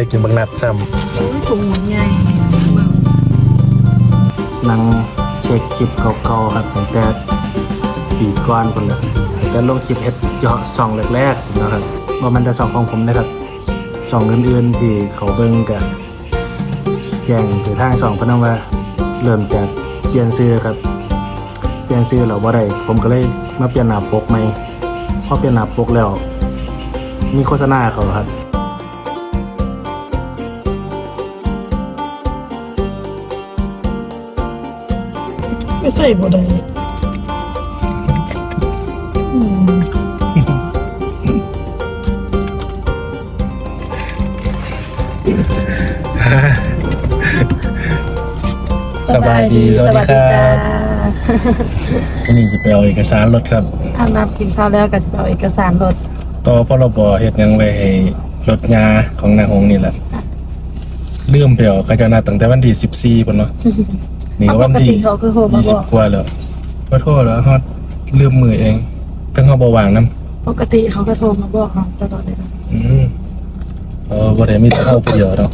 ได้กินบักนัดซ้ถุงใหญ่ำนั่งเช็คคลิปเก่าๆครับตั้งแต่ปีก่อนคนละแต่ลงคลิปเฮ็ดเยาะสองแรกๆนะครับว่ามันจะสองของผมนะครับสองอื่นๆที่เขาเบิ่งกันแจ้งไปทางสองเพนนัว่าเริ่มจากเปลี่ยนซื้อครับ เปลี่ยนซื้อแล้วบ่ได้ผมก็เลยมาเปลี่ยนหน้าปกใหม่พอเปลี่ยนหน้าปกแล้ว มีโฆษณาเขาครับ ส่บ่ได้อืมสบายดีสวัสดีครับ จ้าวันนี้จะไปเอาเอกสารรถครับทำน้ำกินข้าวแล้วก็จะไปเอาเอกสารรถต่อพรบเฮ็ดหยังไว้ให้รถยาของนางหงนี่แหละเริ่มไปเอาก็จะนัดตั้งแต่วันที่14พุ่นเนาะ นี่ก็ปวันกที่ติเขาคือโทรมาบอก20กว่าแล้วขอโทษแล้วฮอดลืมมือเองทั้งเฮาบ่ว่างนํปกติเขาก็โทรมาบอกเราตลอดเลยนะอืมเออบ่ได้มีแต่เข้าผู้เดียวเนาะ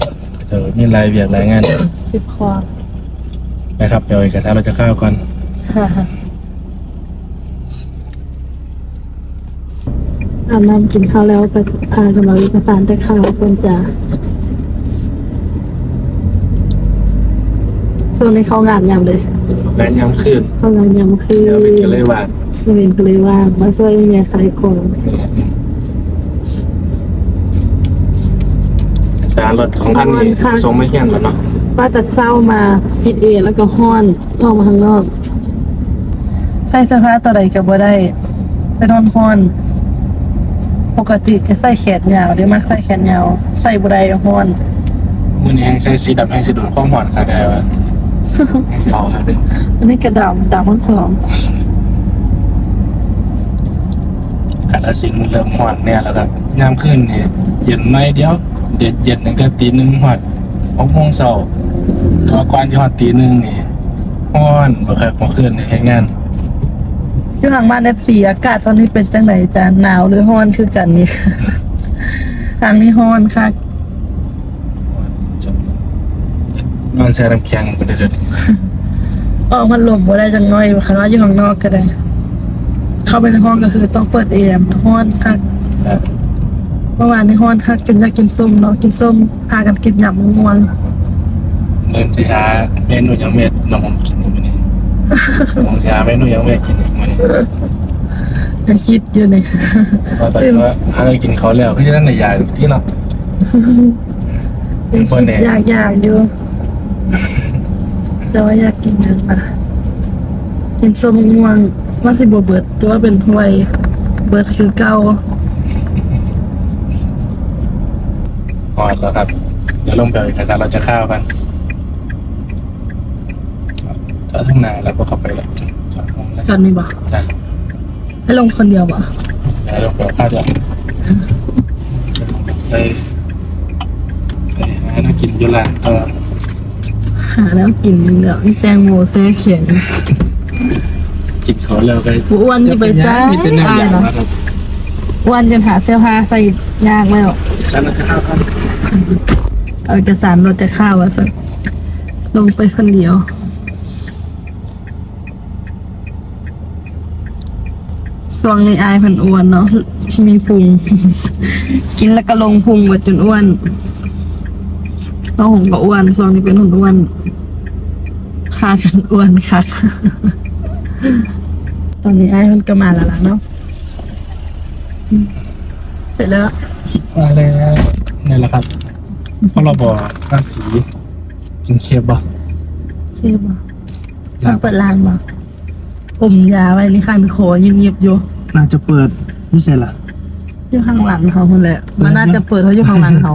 เออมีรายเวียกรายงานสิบคอนะครับเดี๋ยวเอกสารเราจะเข้าก่อนอาบน้ำกินข้าวแล้วก็พากันมาเอกสารแต่ข้าวเพิ่นจะ ส่วนในเขางานยำเลยแรงยามขึ้นเขางานยำคือเดี๋ยววินก็เลยว่าชีวินก็เลยว่ามาช่วยเมียขายของเอกสารรถของท่านนี่ส่งไม่เฮี้ยนแล้วเนาะป้าตัดเศร้ามาพิดเอแล้วก็ห้อนออกมาข้างนอกใส่เสื้อผ้าตัวใดก็บ่ได้ไปนอนห้อน ปกติจะใส่แขนยาวเดี๋ยวมักใส่แขนยาว ใส่บ่ได้ห้อน มือนี้แห้งใช้สีดำแห้งสีดูดความหวานค่ะได้ว่าแห้งสี เอาค่ะอันนี้กระดำดำทั้งสองกัดสินเริ่มหวานเนี่ยแล้วครับยามขึ้นเนี่ยเย็นไม่เดียว เด็ดเย็นตั้งแต่ตีหนึ่งหอดหกโมงเช้าแต่ว่าก่อนที่หอดตีหนึ่งนี่ห้อนบ่เคยมาขึ้นในเฮ็ดงานอยู่ห่างบ้าน F4 อากาศตอนนี้เป็นจังไหนจ้ะหนาวหรือห้อนคือกันนี่ ทางนี้ห้อนค่ะ นอนแช่น้ำแข็งไปเรื่อยออกพัดลมบ่ได้จังน้อยคันว่าอยู่ข้างนอกก็ได้ เข้าไปในห้องก็คือต้องเปิดแอร์ห้อนค่ะๆนะเมื่อวานในห้อนค่ะจนอยากกินส้มเนาะกินส้มพากันกินหยำม่วงเริ่มจะหาเมนูอย่างเม็ดน้องผมกินอยู่มื้อนี้ผมจะหาเมนูอย่างเม็ดกินอีกมื้อนี้ๆยังคิดอยู่เนี่ย เพราะตอนนี้ว่าหาอะไรกินเขาแล้วก็จะนั่นในยายที่เนาะ ยังเปิคิดดแอร์อยากอยากอยู่ แต่ว่าอยากกินหยังปะกินส้มม่วงว่าสิบ่เบิดแต่ว่าเป็นถ้วย เบิดคือเก่าพอดแล้วครับ เดี๋ยวลงไปเอาเอกสารเราจะเข้าวกันจอดทั้งนานแล้วก็เข้าไปแล้วจอดห้องแล้วจอนนี่บ่จ้ะให้ลงคนเดียวบ่เดี๋ยวลงไปเอาข้าวจะไปไปหาน้ำกินอยุลานต่อ หาแล้วกินเหลือแตงโมแซ่เขียนกินเขาแล้วก็บ่อ้วนจะไปซ้ายมีเป็นแนวอายอย่างเนาะนะครับอ้วนจนหาเสื้อผ้าใส่ยากแล้วฉันเราจะเข้าวกันเอาเอกสารรถจะเข้าว่าสักลงไปคนเดียวสวงในอายเพันอ้วนเนาะมีพุง กินแล้วก็ลงพุงหมดจนอ้วน น้องหงก็อ้วนสวงนี้เป็นหุ่นอ้วนพากันอ้วนคักตอนนี้ไอ้มันก็มาแล้วล่ะเนาะอืมเสร็จแล้ว มาแล้วนี่แหละครับพรบภาษีกินเคบบ่เชื่อบ่มาเปิดร้านบ่อมยาไว้ในคันคอยิบยิบๆอยู่น่าจะเปิดไม่ใช่ล่ะอยู่ข้างหลังเขาคนแหละมันน่าจะเปิดเขาอยู่ข้างหลังเขา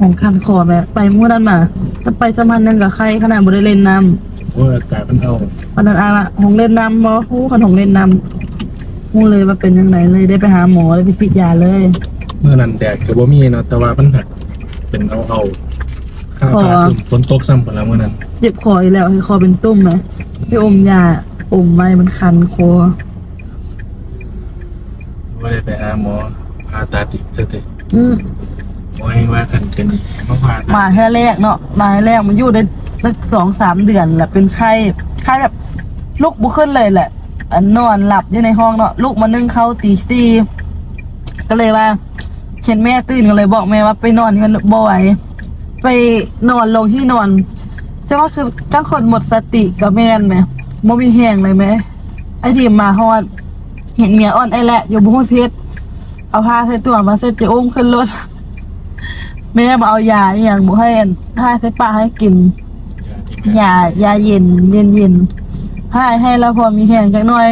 ของคันคอแม่ไปมั่วนั่นมาถ้าไปสมันนึงกับใครขนาดบ่ได้เล่นน้ว่าแต่เป็นเอาำวันนั้นอาละหงเล่นน้ำบ่ฮู้คันหงเล่นน้ำฮู้เลยว่าเป็นยังไงเลยได้ไปหาหมอเลยไปฉีดยาเลย เมื่อนั้นแดดกับบ่มีเนาะแต่ว่ามันหักเป็นเอาเอาข้าวขอขาขึ้นฝนตกซ้ำไปแล้วเมื่อนั้นเจ็บคออีกแล้วให้คอเป็นตุ้มไหมไปอมยาอมไว้มันคันคอว่าได้ไปหาหมอผ่าตัดอีกเถอะอืม โอ้ว่ากันกันเมื่อวานมาแค่แรกเนาะมาแค่แรกมันอยู่ได้สักสองสามเดือนแหละเป็นไข้ไข้แบบลุกบุขึ้นเลยแหละนอนหลับอยู่ในห้องเนาะลูกมานึ่งเข้าตีสี่ก็เลยว่าเห็นแม่ตื่นก็เลยบอกแม่ว่าไปนอนที่มันบ่ไหวไปนอนลงที่นอนจะว่าคือตั้งคนหมดสติกับแม่นไหมโมมีแหงเลยไหมไอทีมมาฮอด เห็นเมียอ่อนไอแหละอยู่บุ้งเทศเอาผ้าใส่ตัวมาเสร็จจะอุ้มขึ้นรถ แม่มาเอายาอหย่างบุให้อันผ้าใส่ปากให้กินยายาเย็นเย็นเย็นให้ให้แล้วพอมีแห้งจักหน่อย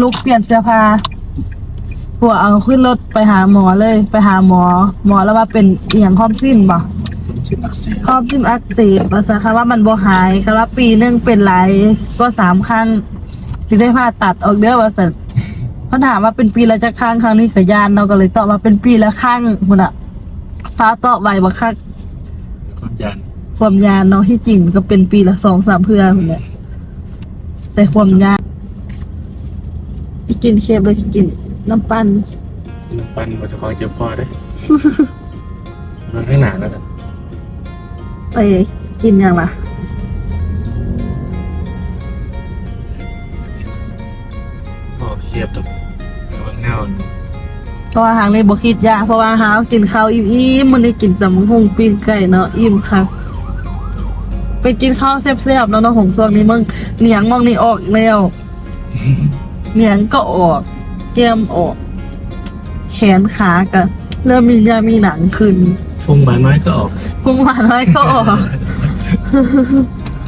ลูกเปลี่ยนเสื้อผ้าผัวเอาขึ้นรถไปหาหมอเลย ไปหาหมอ หมอแล้วว่าเป็นเอียงข้อมสิ้นบ่ชิมอักเสบข้อมสิ้นอักเสบภาษาคำว่ามันบ่หายคำว่าปีหนึงเป็นหลายก็สามครั้งที่ได้ผ่าตัดออกเด้อว่าสันเขาถามว่าเป็นปีละจะครั้งครั้งนี้กับยานเราก็เลยตอบว่าเป็นปีละครั้งคุณอะ ฟ้าตอบไวบ่คักความยันความยานเนาะที่จริงก็เป็นปีละสองสามเพื่อคนเนี่ยแต่ความยานที่กินเคฟเลยที่กิน น้ำปั้นปันมันจะคอยเจ็บคอได้ มันให้หนาแล้วกันไปกินอย่างละ ราะว่าหางเลยบอกคิดยากเพราะว่าหากินข้าวอิ่มๆมันได้กินแต่มังหงปิ้งไก่เนาะอิ่มค่ะไปกินข้าวแซ่บๆเนาะเนาะของส่วงนี้มึงเหนียงมองนี่ออกแล้วเหนียงก็ออกแก้มออก แขนขาก็เริ่มมีเนื้อมีหนังขึ้นฟุ้งมาน้อยก็ออกพุงหวานน้อยก็ออก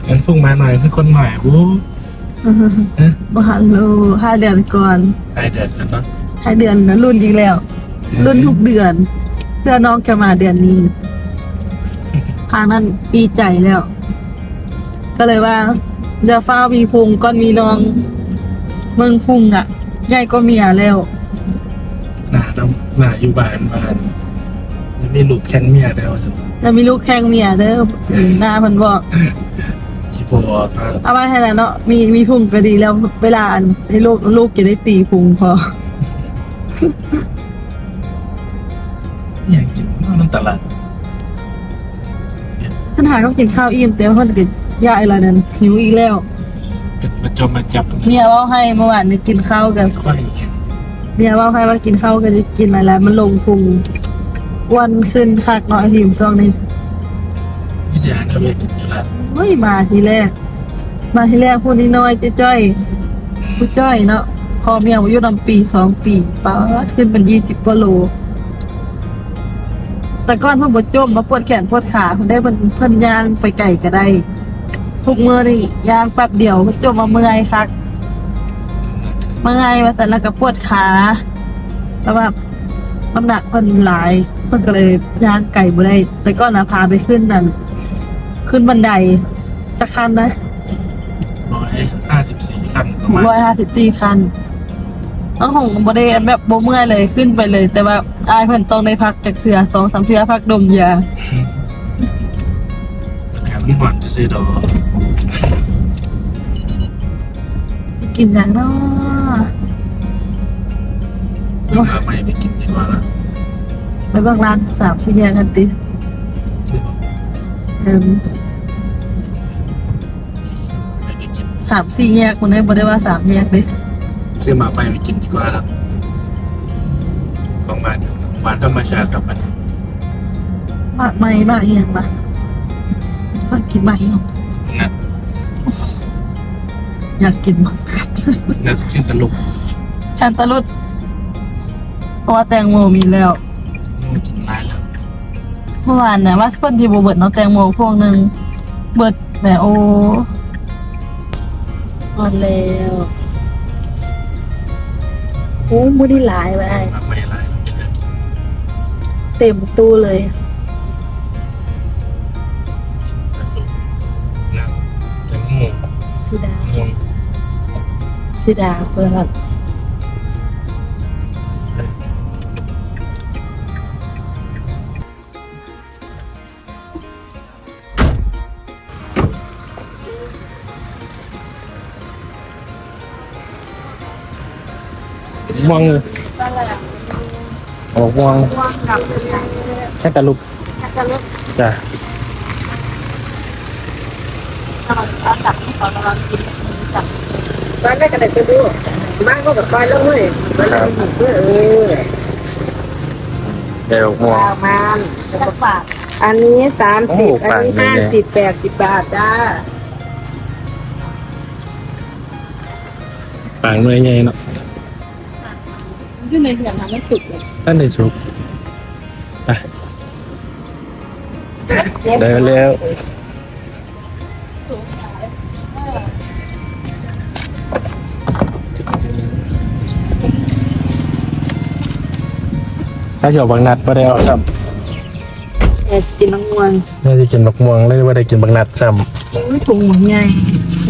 งั้นฟุ้งมาหน่อยคือคนใหม่วู้เอ๊ะบ้านโลห้าเดือนก่อนใครเดือดกันเนาะ ห้าเดือนนะรุ่นจริงแล้ว รุ่นทุกเดือน เพื่อน้องจะมาเดือนนี้ทางนั้นปีใจแล้ว ก็เลยว่าเดี๋ยวฟ้ามีพุงก้อนมีน้อง เมืองพุงอะใหญ่ก็เมียแล้วหนาดำหนาอยู่บ้านบ้านแล้วมีลูกแข้งเมียแล้วจะจะมีลูกแข้งเมียเด้อหน้าเพันบอกชิโฟออกมาเอาไว้ให้แล้วเนาะมีมีพุงก็ดีแล้วเวลาอันให้ลูกลูกจะได้ตีพุงพอ อยากกินน้ำตลาดท่านหาก็กินข้าวอิ่มแต่ว่าคนกินยาอะไรนั้นหิวอีกแล้วเป็นมาจมมาจับเมียเว่าให้เมื่อวานนี้กินข้าวกันค่อยอย่างเงี้ยเมียเว่าให้ว่ากินข้าวกันจะกินอะไรมันลงพุงอ้วันขึ้นคักเนาะไอ้ทีมช่วงนี้วิทยาก็เลยกินอยู่แล้วเฮ้ยมาทีแรก มาทีแรกพูดน้อยๆจ้อยๆผู้จ้อยเนาะ พอเมียอายุลำปีสองปีป้าดขึ้นเป็นยี่สิบกว่าโล แต่ก้อนเพิ่นบดจมมาปวดแขนปวดขาเพิ่นได้เพิ่นเพิ่นย่างไปไก่ก็ได้ ทุกมือนี่ย่างแป๊บเดียวเพิ่นจมมาเมื่อยคักเมื่อยมาแต่แล้วก็ปวดขาแล้วแบบน้ำหนักเพิ่นหลายเพิ่นก็เลยย่างไก่บ่ได้ แต่ก็นะพาไปขึ้นนั่นขึ้นบันไดจะคันนะร้อยห้าสิบสี่ขั้นประมาณร้อยห้าสิบสี่คัน ต้องของบ่ได้อันแบบบ่เมื่อยเลยขึ้นไปเลย แต่ว่าอายเพิ่นต้องได้พักจากเทือสองสามเทือพักดมยาแถมที่หวานจะซื้อดอกกินอย่างเนาะเมื่อไม่ไปกินดีกว่าละไปเบางร้านสามสี่แยกกันติเอิ่มไม่ไปกินสามสี่แยกคนได้บ่ได้ว่าสามแยกเลย ซื้อมาไปไปกินดีกว่าครับ ของหวานหวานธรรมชาติกับมันมากไม่มากอีหยังล่ะก็กินมาอีกนัดอยากกินมังกัดนัดกินตะลุกแคนตาลุดเพราะว่าแตงโมมีแล้วไม่กินร้ายแล้วเมื่อวานเนี่ยว่าคนที่บเบิดเนาะแตงโมพวงหนึ่งเบิดแหมโอออนแล้ว โอ้มือนี่หลายไปรับไม่ร้ายกินเลยเต็มตู้เลยตะลุกนัดแตงโมสีดาม่วงสีดาเพื่อน ม่วงเลยอะไรอะโหกม่วงม่วงกับแค่ตะลุกแค่จะเลือกจ้ะเอาจับที่เขากำลังกินจับบ้านได้กระเด็นไปดูบ้านก็แบบคอยแล้วเว้ยบ้านได้เพื่อเออเดี๋ยวหกม่วงประมาณจักบาทอันนี้สามสิบโอ้อันนี้ฝากห้าเลยสิบแปดสิบบาทจ้าปางหน่วยใหญ่เนาะ อยู่ในเหือนทำไม่สุดเลยท่านในสุกไปได้แล้วถ้าเกี่ยวบางนัดไม่ได้เอาซ้แอบกินน้ำมันำไม่ได้กินบักม่วงเลยว่าได้กินบางนัดซ้อุ้ยถุงหมูใหญ่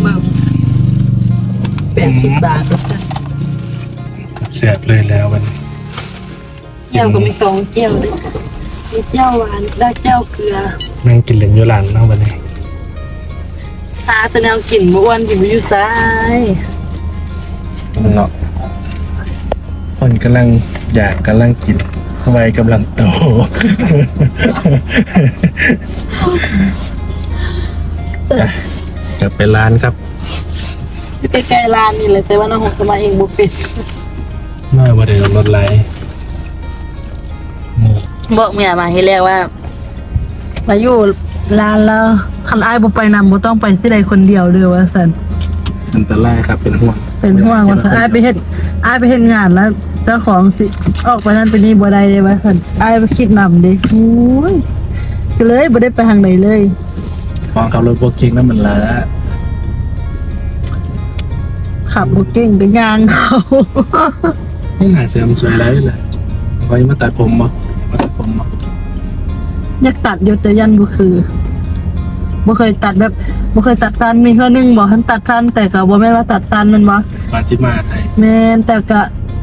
เบิ่มแปดสิบบาทแล้ว จ้ะำเสียบเลยแล้วมันเจ้าก็มีสองเจ้าด้วยมีเจ้าหวานและเจ้าเกลือนั่งกินเหรียญยูรานเนาะวันนี้ตาจะแนวกลิ่นเมื่อวันที่มาอยู่ซ้ายเนาะคนกำลังอยากกำลังกินวัยกำลังโตกลับไปร้านครับใกล้ๆร้านนี่แหละแต่ว่าน้องหกจะมาเองบุฟเฟ่ มาบ่ได้รถไหลนี่บอกเมียมาให้แรกว่า มาอยู่ร้านแล้วคันอ้ายบ่ไปนำบ่ต้องไปที่ใดคนเดียวเด้อว่าซั่นอันตรายครับเป็นห่วงเป็นห่วงว่าซั่นอ้ายไปเฮ็ดอ้ายไปเฮ็ดงานแล้ว เจ้าของสิออกไปนั่นไปนี่บ่ได้เลยว่าซั่นอ้ายไปคิดนำเด้โอ้ยก็เลยบ่ได้ไปทางใดเลย ของขับรถโบกิ้งนั่นมันละขับบ่เก่งก็ย่างเขา นี่หาเสียมสวยไรเลยไว้มาตัดผมบ่มาตัดผมบ่อยากตัดอยู่แต่ยันบ่คือบ่เคยตัดแบบบ่เคยตัดสั้นมีเทื่อนึงบ่ทันตัดสั้นแต่ก็บ่แม่นว่าตัดสั้นแมันบ่มาจิมาไทยแม่นแต่ก็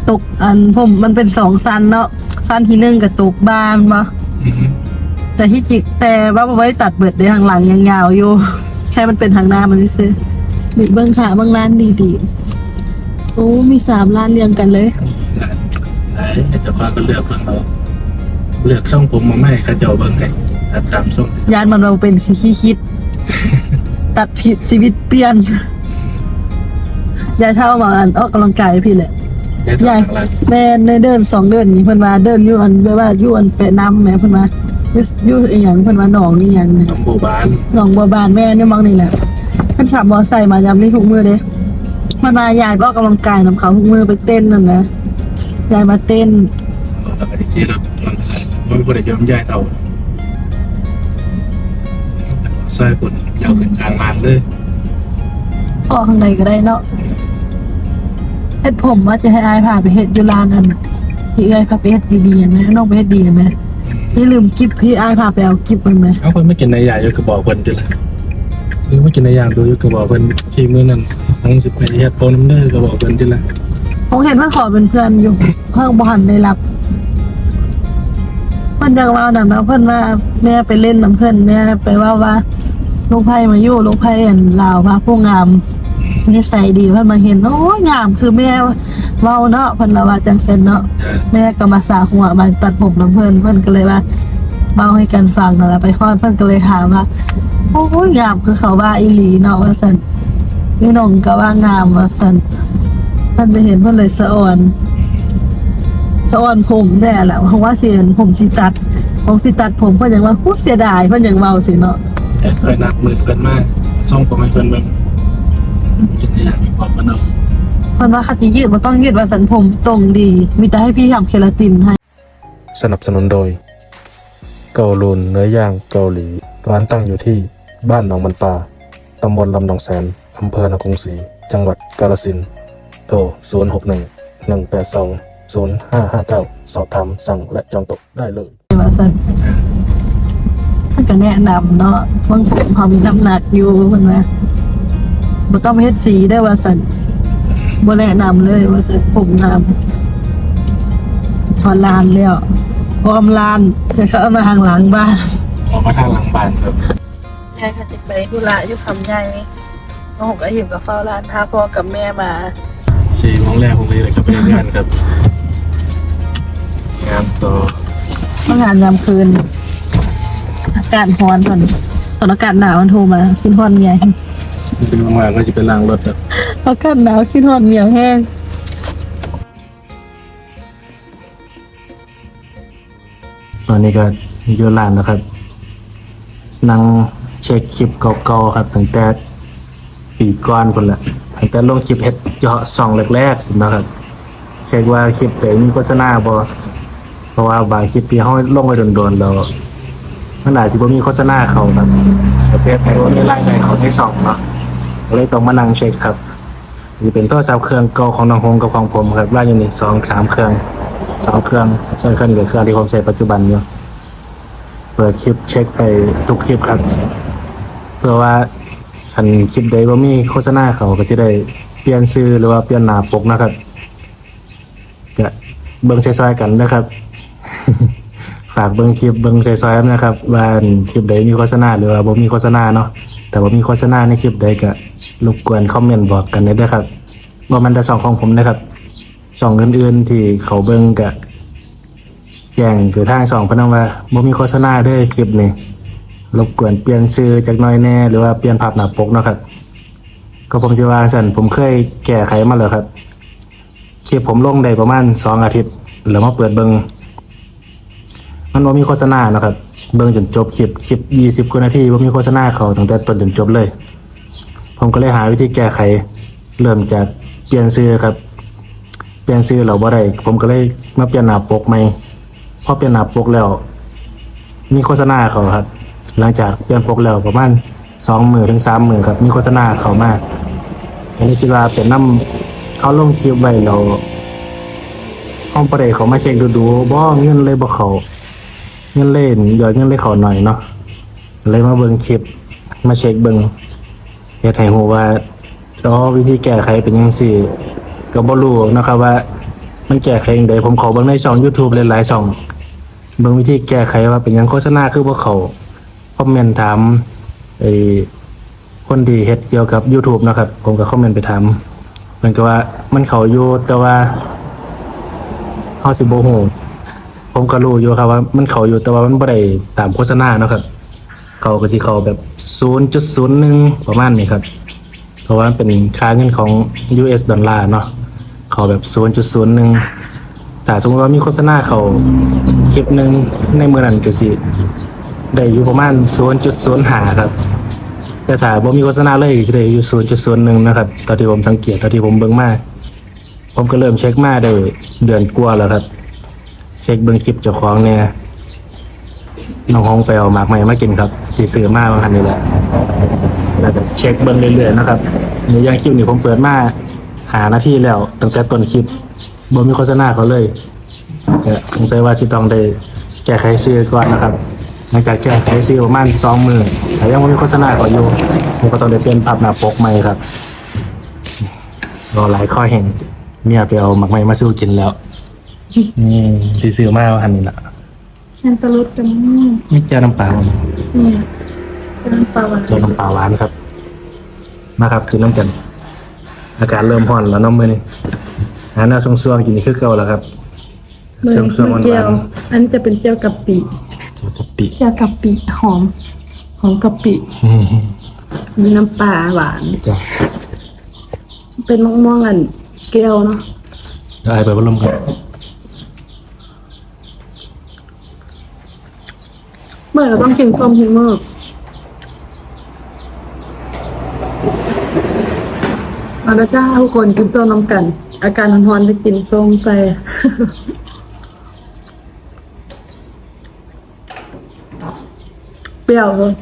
ตกอันผมมันเป็นสองสั้นเนาะสั้นที่หนึ่งก็ตกบานบ่อือฮึแต่ที่จริงแต่ว่าบ่ไว้ตัดเบิดได้ทางหลังยังยาวอยู่แค่มันเป็นทางหน้ามันซื่อๆมีเบิ่งขาเบิ่งร้านดีๆโอ้มีสามร้านเรียงกันเลย ไหนแต่ว่าก็เลือกเพิ่งเราเลือกช่องผมมาไม่ข้าเจ้าเบิ่งให้ตัดตามส่งยานมันเราเป็นขี้คิด ตัดผิดชีวิตเปลี่ยนยายเท่ามาอันออกกำลังกายพี่แหละได้ทางหลังแม่ในเดินสองเดินนี่เพิ่นมาเดินอยู่อันแบบว่าอยู่อันเปะน้ำแม่เพิ่นมาอยู่อยู่อีหยังเพิ่นมาหนองนี่หยังเนี่ยต้องโบบานหนองบัวบานแม่เนี่ยมังนี่แหละเพิ่นขับมอไซค์มายามนี้ทุกมือเด้มันมายายไปออกกำลังกายนำเขาทุกมือไปเต้นนั่นนะ ยายมาเต้นเราต้องไปที่รถหลังมันบ่ได้ยอมย้ายเท่าซอยคนเลี้ยวขึ้นกลางลานเลยออกข้างในก็ได้เนาะเฮ็ดผมว่าจะให้อายพาไปเฮ็ดอยู่ร้านอันที่อายพาไปเฮ็ดดีๆไหมน้องไปเฮ็ดดีไหมที่ลืมกิฟพี่อายพาไปเอากิฟมันไหมเอาเพิ่นไม่กินในยาอยู่กระบอกเพิ่นติล่ะหรือไม่กินในยางดูอยู่กระบอกเพิ่นที่มื้อนั้นทั้งสิบไปเฮ็ดโปรน้ำเด้อกระบอกเพิ่นติล่ะ ผมเห็นเพื่อนขอเป็นเพื่อนอยู่เพิ่งบอลได้รับ เพื่อนจะว่าหนังนะเพื่อนว่าแม่ไปเล่นน้ำเพื่อนแม่ไปว่าว่าลูกไพ่มาอยู่ลูกไพ่อันลาวพระผู้งามนิสัยดีเพื่อนมาเห็นโอ้ยงามคือแม่เว้าเนาะเพื่อนละว่าจังเซนเนาะแม่ก็มาสาหัวมาตัดผมน้ำเพื่อนเพื่อนก็เลยว่าเมาให้กันฟังนั่นแหละไปคลอดเพื่อนก็เลยถามว่าโอ้ยงามคือเขาว่าอีหลีเนาะว่าสันพี่นงก็ว่างามว่าสัน พื่อนไปเห็นเพื่อนเลยสะอ่อน สะอ่อนผมแน่แหละเพราะว่าเสียนผมสิตัดผมสิตัดผมเพื่อนยังว่าพูดเสียดายเพื่อนยังเมาสิเนาะแต่เคยนับมือเพิ่นมาส่งผมให้เพิ่นเบิ่งกินในยางมีความมันเอาเพื่อนว่าคัจิยืดมันต้องยืดว่าสันผมตรงดี มีแต่ให้พี่ทำเคราตินให้ สนับสนุนโดย เกาลูนเนื้อย่างเกาหลี ร้านตั้งอยู่ที่บ้านหนองมันปลาตำบลลำหนองแสนอำเภอนครศรีจังหวัดกาฬสินธุ์ โทร 061 182 0559 สอบถามสั่งและจองโต๊ะได้เลย ว่าสันมันก็แนะนำเนาะบางผมเขามีน้ำหนักอยู่เพิ่นว่าบ่ต้องไปเฮ็ดสีได้อว่าสันบ่แนะนำเลยว่าสันผมงามพอลานแล้วพร้อมลานจะเขาเอามาทางหลังบ้าน ออกมาทางหลังบ้านครับ ยายค่ะจะไปธุระอยู่คำใหญ่น้องก็หิบกับเฝ้าร้านท้าพ่อกับแม่มา สี่โมงแรกผมก็เลยจะไปงานครับ งามครับต่อเมื่องานยามคืน อากาศร้อนตอนตอนอากาศหนาวมันโทรมากินฮอนเมียเป็นมากๆก็จะเป็นล้างรถครับอากาศหนาวกินฮอนเมียแห้งตอนนี้ก็อยู่ร้านนะครับ นั่งเช็คคลิปเก่าๆครับตั้งแต่ปีก่อนคนละ ตั้งแต่ลงคลิปเฮ็ดเจาะสองแรกๆนะครับเช็คว่าคลิปไหนมีโฆษณาบ่เพราะว่าบางคลิปที่เฮาลงไว้โดนๆแล้วมันอาจสิบ่มีโฆษณาเขาครับประเทศไทยบ่มีรายได้เขาให้ส่องเนาะก็เลยต้องมานั่งเช็คครับนี่เป็นโทรศัพท์เครื่องเก่าของน้องฮงกับของผมครับว่าอยู่นี่สองสามเครื่องสองเครื่องส่วนเครื่องนี้ก็เครื่องที่ผมใช้ปัจจุบันอยู่เปิดคลิปเช็คไปทุกคลิปครับ เพื่อว่า คันคลิปใดว่ามีโฆษณาเขาก็จะได้เปลี่ยนชื่อหรือว่าเปลี่ยนหน้าปกนะครับก็เบิ่งซอยๆกันนะครับ ฝากเบิ่งคลิปเบิ่งซอยๆนะครับว่าคลิปใดมีโฆษณาหรือว่าบ่มีโฆษณาเนาะแต่ว่ามีโฆษณาในคลิปใดก็รบกวนคอมเมนต์บอกกันได้ด้วยครับว่ามันจะสองของผมนะครับสองอื่นๆที่เขาเบิ่งก็แจ้งคือทางสองพนักว่าบ่มีโฆษณาเด้อคลิปนี้ รบกวนเปลี่ยนชื่อจากน้อยแน่หรือว่าเปลี่ยนภาพหน้าปกเนาะครับ ก็ผมสิว่าสั่นผมเคยแก้ไขมาแล้วครับคลิปผมลงได้ประมาณสองอาทิตย์แล้วมาเปิดเบิงมันบ่ามีโฆษณาเนาะครับ เบิงจนจบคลิปคลิปยี่สิบกว่านาทีบ่ามีโฆษณาเขาตั้งแต่ต้นจนจบเลย ผมก็เลยหาวิธีแก้ไข เริ่มจากเปลี่ยนชื่อครับ เปลี่ยนชื่อเราบ่ได้ผมก็เลยมาเปลี่ยนหน้าปกใหม่พอเปลี่ยนหน้าปกแล้ว มีโฆษณาเขาครับ หลังจากเปลี่ยนปกแล้วประมาณสองหมื่นถึงสามหมื่นครับมีโฆษณาเขามากอันนี้คิดว่าเป็นน้ำเขาลงคลิปไว้เราห้องประเดี๋ยเขามาเช็คดูดูๆบ่เงินเลยบ่เขาเงินเล่นยอดเงินเลยเขาหน่อยเนาะเลยมาเบิ่งคลิปมาเช็คเบิ่งเฮ็ดให้ฮู้ว่าอ๋อวิธีแก้ไขเป็นจังซี่ก็บ่รู้นะครับว่ามันแก้ไขยังไงผมขอเบิ่งในช่อง YouTube หลายๆช่องเบิ่งวิธีแก้ไขว่าเป็นยังโฆษณาคือบ่เขา คอมเมนต์ถามไอ้คนที่เฮ็ดเกี่ยวกับ YouTube นะครับ ผมก็คอมเมนต์ไปถามมันก็ว่ามันเขาอยู่แต่ว่าเฮาสิบ่ฮู้ผมก็รู้อยู่ครับว่ามันเขาอยู่แต่ว่ามันบ่ได้ตามโฆษณาเนาะครับ เขาก็สิเขาแบบ 0.01 ประมาณนี้ครับ เพราะว่ามันเป็นค่าเงินของ US ดอลลาร์เนาะเขาแบบ 0.01แต่สมมติว่ามีโฆษณาเขาคลิปหนึ่งในมือนั้นก็สิ ได้อยู่ประมาณ0.05ครับ แต่ถ้าบ่มีโฆษณาเลยก็จะได้อยู่0.01นะครับตอนที่ผมสังเกตตอนที่ผมเบิ่งมาผมก็เริ่มเช็คมาได้เดือนกว่าแล้วครับ เช็คเบิ่งคลิปเจ้าของเนี่ยน้องฮองไปเอาหมากใหม่มากินครับที่ซื้อมาบางคันนี่แหละแล้วก็เช็คเบิ่งเรื่อยๆนะครับในย่างคลิปนี้ผมเปิดมาหาหน้าที่แล้วตั้งแต่ต้นคลิปบ่มีโฆษณาเขาเลยสงสัยว่าสิต้องได้แก้ไขชื่อก่อนนะครับ หลังจากแก้ไขชื่อประมาณสองมือแต่ยังไม่มีโฆษณาเขาอยู่ผมก็ต้องได้เปลี่ยนปรับหน้าปกใหม่ครับรอหลายข้อเห็นเมียไปเอาหมักใหม่มาสู้กินแล้วนี่ที่ซื้อมาหันนี่แหละแคนตาลูปกันนี่ไม่เจอน้ำปลาผมนี่เป็นปลาหวานเจอน้ำปลาหวานครับ มาครับกินน้ำกัน อากาศเริ่มร้อนแล้วเน้องมือนี่หาหน้าช่วงๆกินนี่คือเก่าแล้วครับเมืเสริอมงเสริมหวานเจียวอันนี้จะเป็นเจียวกะปิ ๆจะปิเจียวกะปิหอม หอมกะปิ อืมมีน้ำปลาหวาน จ้ะเป็นมะม่วงอันเกลียวเนาะเดี๋ยวไอไปพัดลมครับเมื่อเราต้องกินส้มหิมะมาแล้วจ้าทุกคนกินส้มน้ำกัน อาการร้อนๆจะกินส้มไป เปรี้ยวเลย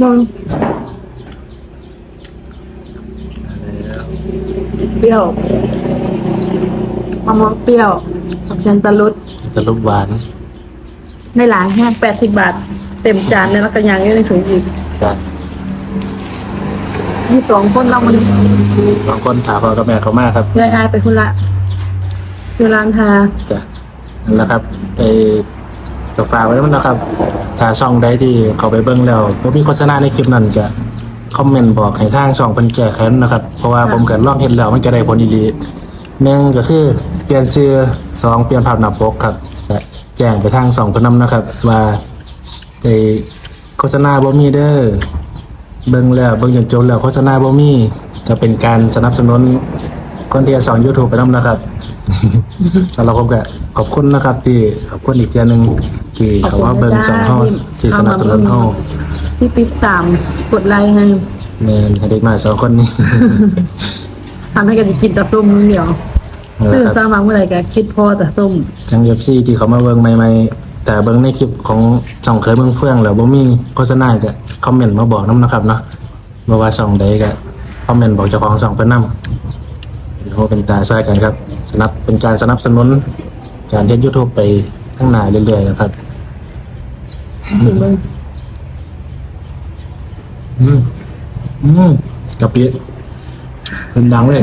มองเปรี้ยวมะม่วงเปรี้ยวกับยันตะลุดจะลุกหวาน ในร้านแค่แปดสิบบาท เต็มจานเนี่ยแล้วก็ยังอยู่ในถุงอีกจ้ะ มีสองคนเรามันบางคนถามพ่อกับแม่เขามากครับยายอายไปคุณละอยู่ร้านทาจ้ะนั่นแหละครับไปกาฝากไว้มันนะครับ ถ้าช่องใดที่เขาไปเบิ้งแล้วบ่มีโฆษณาในคลิปนั้นจะคอมเมนต์บอกให้ทางช่องเพิ่นแก้ไขนะครับ เพราะว่าผมก็ลองเฮ็ดแล้วมันก็ได้ผลดีๆหนึ่งก็คือเปลี่ยนชื่อสองเปลี่ยนภาพหน้าปกครับและแจ้งไปทางช่องเพิ่นนํนะครับ ว่าไอ้โฆษณาบ่มีเด้อ เบิ่งแล้วเบิ่งจนจบแล้วโฆษณาบ่มีก็เป็นการสนับสนุนคนที่จะสอน YouTube ไปนํนะครับ สำหรับผมก็ขอบคุณนะครับ ที่ขอบคุณอีกเทียหนึงที่เขาว่าเบิ่งสองเฮาที่สนับสนุนเฮาที่ติดตามกดไลค์ให้แม่นให้เด็กน้อยสองคนนี้ ทำให้กันกินแต่ส้มมื้อเดียวนั่นแหตื่ละนครับเช้ามาเมื่อไหร่ก็คิดพอแต่ส้ม ทั้ง FC ที่เขามาเบิ่งใหม่ๆ แต่เบิ่งในคลิปของช่องเคยเบิ่งเฟื่องแล้วบ่มีโฆษณาก็คอมเมนต์มาบอกนํนะครับเนาะบ่ว่าช่องใดก็คอมเมนต์บอกเจ้าของช่องเพิ่นนำโหเป็นตาช่วยกันครับ สนับเป็นการสนับสนุนการเฮ็ด YouTube ไปข้างหน้าเรื่อยๆนะครับถึงมึงอืมอืมกะปิเป็นดังเลย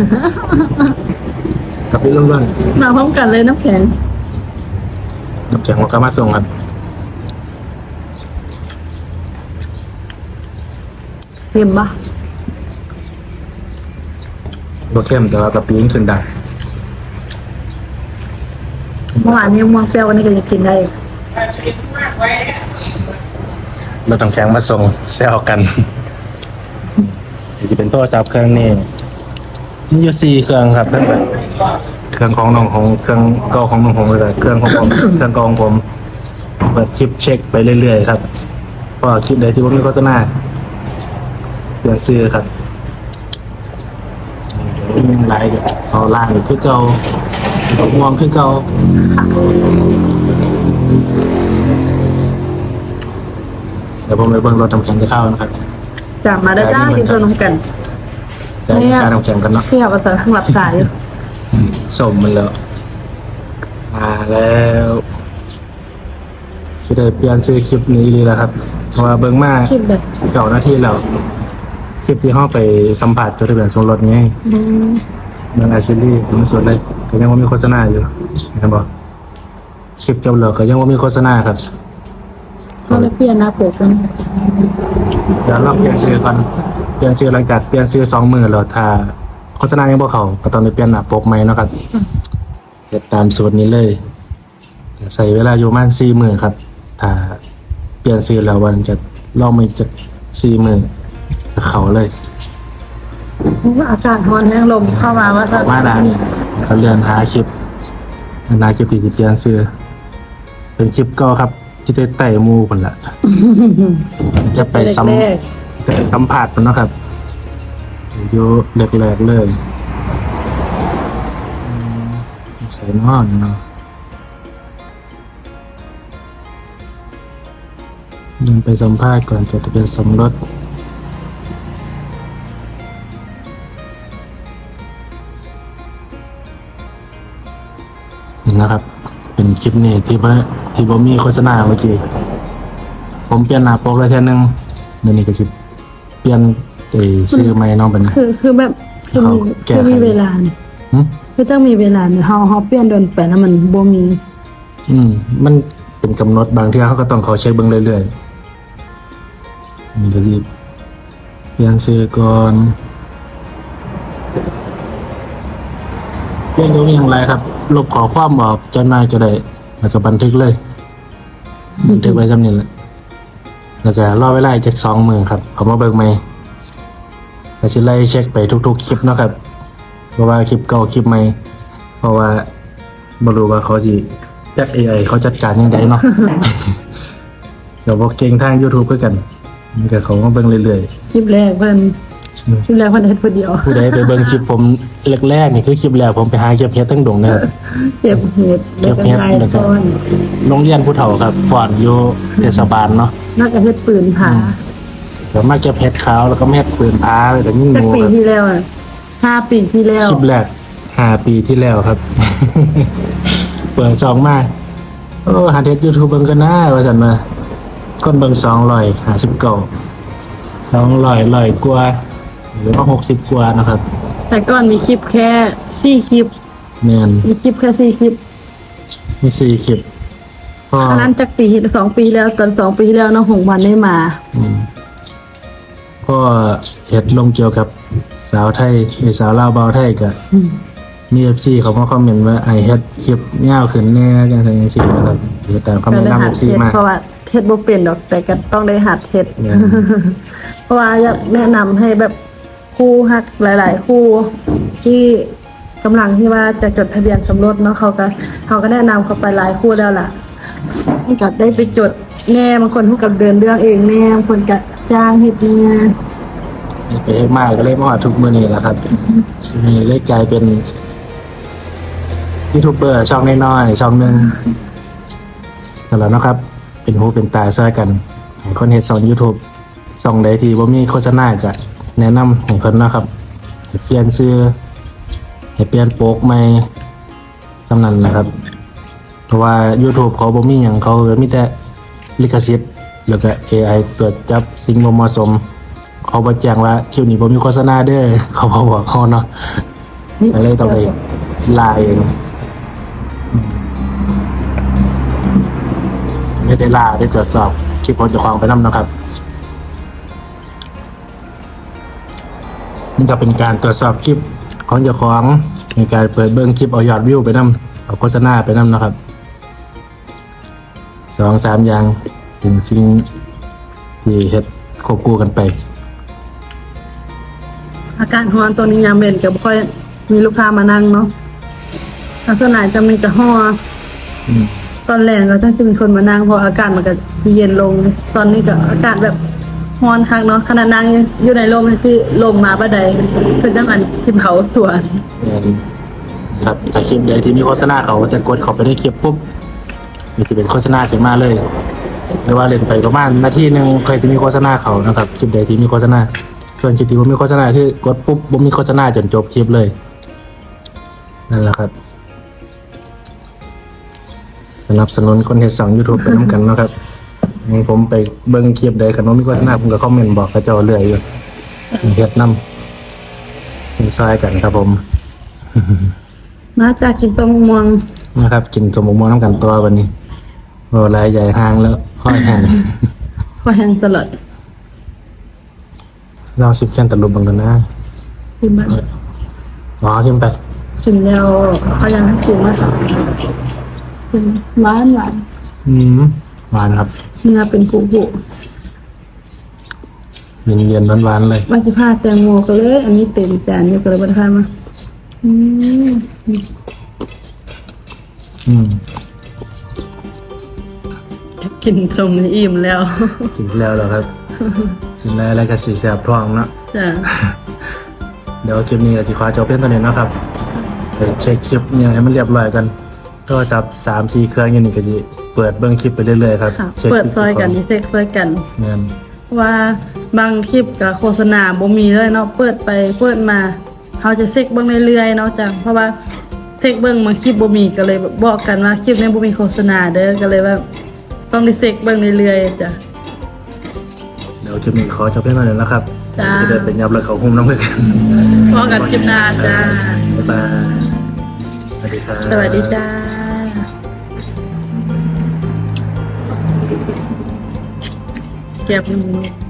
กะปิล้วนมาพร้อมกันเลยน้ำแข็ง น้ำแข็งของกามาส่งครับเค็มปะรสเข้มแต่ว่ากะปิยิ่งขึ้นดังเมื่อวานนี้ม่วงเปรี้ยววันนี้ก็จะกินได้รถน้ำแข็งมาส่งแซวกันจะเป็นโทรศัพท์เครื่องนี้มีอยู่สี่เครื่องครับทั้งแบบ เครื่องของน้องของเครื่องเก่าของน้องผมเลยเครื่องของผม เครื่องเก่าของผมเปิดคลิปเช็คไปเรื่อยๆครับเพราะว่าคลิปใดที่ผมมีโฆษณาเปลี่ยนซื้อครับยังไรก็เอาล่างคือเก่าเอาม่วงคือเก่าเดี๋ยวผมไปเบิ่งรถน้ำแข็งจะเข้านะครับจับมาได้จ้ากินตัวน้ำกันจะการน้ำแข็งกันเนาะที่เอาภาษาข้างหลับสายอยู่ สมมันแล้วมาแล้วจะได้เปลี่ยนซื้อคลิปนี้ดีแล้วครับเพราะว่าเบิ่งมาคลิปเด็กเก่าหน้าที่แล้วคลิปที่ห้องไปสัมผัสจดทะเบียนสมรสไงเมืองอาชิลีมันสุดเลยก็ยังว่ามีโฆษณาอยู่นะครับบอกคลิปจบแล้วก็ยังว่ามีโฆษณาครับเขาเลยเปลี่ยนหน้าปกแล้วนะเดี๋ยวลองเปลี่ยนชื่อก่อนเปลี่ยนชื่อหลังจากเปลี่ยนชื่อสองมือแล้วถ้า โฆษณายังบ่เขาก็ต้องไปเปลี่ยนหน้าปกใหม่เนาะครับเฮ็ดตามสูตรนี้เลยใส่เวลาอยู่ประมาณสี่มือครับ ถ้าเปลี่ยนชื่อแล้ววันจะลองมาอีกจากสี่มือจะเขาเลยอากาศร้อนแห้งลมเข้ามาว่าเขามาได้เขาเลื่อนหาคลิปหาคลิปที่สิเปลี่ยนชื่อเป็นคลิปเก็ครับที่ได้ไต่หมูคนละจะไปสัมแรกไปสัมผัสมันเนาะครับอ ยู่แรกๆเลยใส่นอนเนาะยังไปสัมภาษณ์ก่อนจดทะเบียนสมรสนี่นะครับ เป็นคลิปนี้ที่ว่าที่ผมมีโฆษณาเมื่อกี้ผมเปลี่ยนหน้าปกแล้วแค่นึงเดี๋ยวนี้ก็สิเปลี่ยน ไอ้ซื้อใหม่เน้องเป็นๆคือคือแบบคือมีเขาแก้คือไขมีเวลาเนี่ยหึคือต้องมีเวลาเนี่ยเฮาเฮาเปลี่ยนโดนไปแล้วมันบ่มีอืม มันเป็นกำหนดบางที่เขาก็ต้องเขาเช็คเบิ่งเรื่อยๆนี่ก็รีบเปลี่ยนซื้อก่อนเปลี่ยนตรงนี้อย่างไรครับลบขอความบอกเจ้านายจะได้แล้วก็บันทึกเลยบันทึกไว้จำนี้แหละแล้วก็รอเวลาอีกจักสองมือครับเอามาเบิ่งใหม่ แล้วสิไล่เช็คไปทุก ๆ คลิปเนาะครับเพราะว่าคลิปเก่าคลิปใหม่เพราะว่าบรู้ว่าเขาสิจัด AI เขาจัดการยังไงเนาะเดี๋ยวบอกเก่งทาง YouTube ก็กันมันก็เขาก็เบิ่งเรื่อยคลิปแรกเพิ่นอืมคลิปแรกเพิ่นเฮ็ดผู้เดียวๆผู้ใดไปเบิ่งคลิปผมแรกๆนี่คือคลิปแรกผมไปหาเก็บเฮ็ดตั้งดงนะครับ เก็บเห็ดแล้วก็เก็บเห็ดลายแล้วก็ก้อนโรงเรียนผู้เฒ่าครับฟอนอยู่เทศบาลเนาะน่าจะเฮ็ดปืนผา เดี๋ยวมาเก็บเฮ็ดขาวแล้วก็มาเฮ็ดปืนพาไปแต่ยิ่งจากงูปีครับที่แล้วอะห้าปีที่แล้ว คลิปแรกห้าปีที่แล้วครับ เปิดจองมากโอ้หาเทสยูทูบเบิ่งกันนะว่าสันมาคนเบิ่งสองร้อยห้าสิบเก้าสองร้อยร้อยกว่าหรือว่าหกสิบกว่านะครับแต่ก่อนมีคลิปแค่สี่คลิป แมนมีคลิปแค่สี่คลิป มีสี่คลิปก็อันนั้นจากปีสองปีแล้วตอนสองปีที่แล้วน้องหงวันได้มา อืม พ่อเฮ็ดลงเกี่ยวกับสาวไทยหรือสาวลาวเบาวไทยก็มี FC เขามาคอมเมนต์ว่าไอเฮ็ดคลิปยาวขึ้นแน่จังซั่นจังซี่นะครับเดี๋ยวตามคำก็แนะได้นำหัด FC เฮ็ดมาเพราะว่าเฮ็ดบ่เป็นดอกแต่ก็ต้องได้หัดเฮ็ดเนี่ยเพราะว่าอยากแนะนำให้แบบครูฮักหลาย ๆครูที่กำลังที่ว่าจะจดทะเบียนสมรสเนาะเขาก็เขาก็แนะนำเขาไปหลายครูแล้วล่ะก็ได้ไปจดแน่บางคนเขากับเดินเรื่องเองแน่บางคนก็ จ้างเฮ็ดแน่ไปเฮ็ดมากก็เลยมาทุกมื้อนี้แหละครับมีเลขใจเป็นยูทูบเบอร์ช่องน้อยๆช่องหนึ่งสำหรับนะครับ เป็นหูเป็นตาช่วยกันให้คนเฮ็ดสอน YouTube ช่องใดที่บ่มีโฆษณาก็แนะนำให้เพิ่นนะครับเปลี่ยนชื่อให้เปลี่ยนโป๊กใหม่สำนันนะครับ เพราะว่า YouTube เขาบ่มีหยังเขามีแต่ลิขสิทธิ์ แล้วก็ AI ตรวจจับสิ่งบ่เหมาะสม เขาบ่แจ้งว่าคลิปนี้บ่มีโฆษณาเด้อเขาบ่บอกเขาเนาะก็เลยต้องไปลาเองไม่ได้ลาได้ตรวจสอบคลิปของเจ้าของไปนำนะครับนี่ก็เป็นการตรวจสอบคลิปของเจ้าของในการเปิดเบิ้องคลิปเอายอดวิวไปนำเอาโฆษณาไปนำนะครับสองสามอย่าง เป็นสิ่งที่เฮ็ดควบคู่กันไป อากาศร้อนตัวนี้ยามเย็นก็บ่ค่อยมีลูกค้ามานั่งเนาะลักษณะจะมีแต่ฮ้ออืมตอนแรกก็จะมีคนมานั่งเพราะอากาศมันก็เย็นลง ตอนนี้ก็อากาศแบบร้อนคักเนาะขณะนั่งอยู่ในลมนี่คือลมมาบ่ได้เพิ่นจังอันสิเผาตัวเนี่ยครับถ้าคลิปใดที่มีโฆษณาเขาจะกดเข้าไปในคลิปปุ๊บมันจะเป็นโฆษณาขึ้นมาเลย หรือว่าเล่นไปประมาณนาทีหนึ่งเคยจะมีโฆษณาเขานะครับคลิปใดที่มีโฆษณาส่วนคลิปที่บ่มีโฆษณาคือกดปุ๊บบ่มีโฆษณาจนจบคลิปเลยนั่นแหละครับสนับสนุนคนเฮ็ดสองยูทูบไปน้ำกันเนาะครับงั้นผมไปเบิ่งคลิปใดขนมมีโฆษณาผมก็คอมเมนต์บอกเขาเจ้าเรื่อยอยู่เฮ็ดนำซอยกันครับผมมาจากกินต้มม่วงนะครับ กินสมมม่วงน้ำกันตัววันนี้โอ้ลายใหญ่ห้างแล้วค่ อยแห้งก็แห้งตลอดลองสิบเช่นตะลุมบังกันนะกินมาอ๋อชิมไปกินแล้วเขายังให้กินมากินหวานหวานอืมหวานครับ เนื้อเป็นผูผูเย็นเย็นๆหวานๆเลยว่าสิพาแตงโมก็เลย อันนี้เต็มจานอยู่ก็เลยบ่ได้พามาอืมอืม กินชมนี่อิ่มแล้วกินแล้วเหรอครับ กินแล้วอะไรก็สีแสบท้องเนาะจ้ะเดี๋ยวคลิปนี้ก็จะขอจบเพียงเท่านี้เนาะครับไปเช็คคลิปยังให้มันเรียบร้อยกันโทรศัพท์สามสี่เครื่องอย่างนี้ก็จะเปิดเบิ้งคลิปไปเรื่อยๆครับค่ะช็คเปิดคลิปซอยกันก่นี่เซ็กซอยกันเงินว่าบางคลิปกับโฆษณาบ่มีเลยเนาะเปิดไปเปิดมาเขาจะเซ็กเบิ่งเรื่อยๆเนาะจ้ะเพราะว่าเซ็กเบิ่งบางคลิปบ่มีก็เลยบอกกันว่าคลิปนี้บ่มีโฆษณาเด้อก็เลยว่า ต้องได้เซ็กเบิ่งเรื่อยๆจ้ะ เดี๋ยวคลิปนี้ขอจบเพียงเท่านี้แล้วครับจ้า จะได้เป็นยับเลยเขาหุ้มน้ำมือกันพอกันคลิปหน้าจ้า บ๊ายบายสวัสดีครับ สวัสดีจ้าเก็บหนึ่ง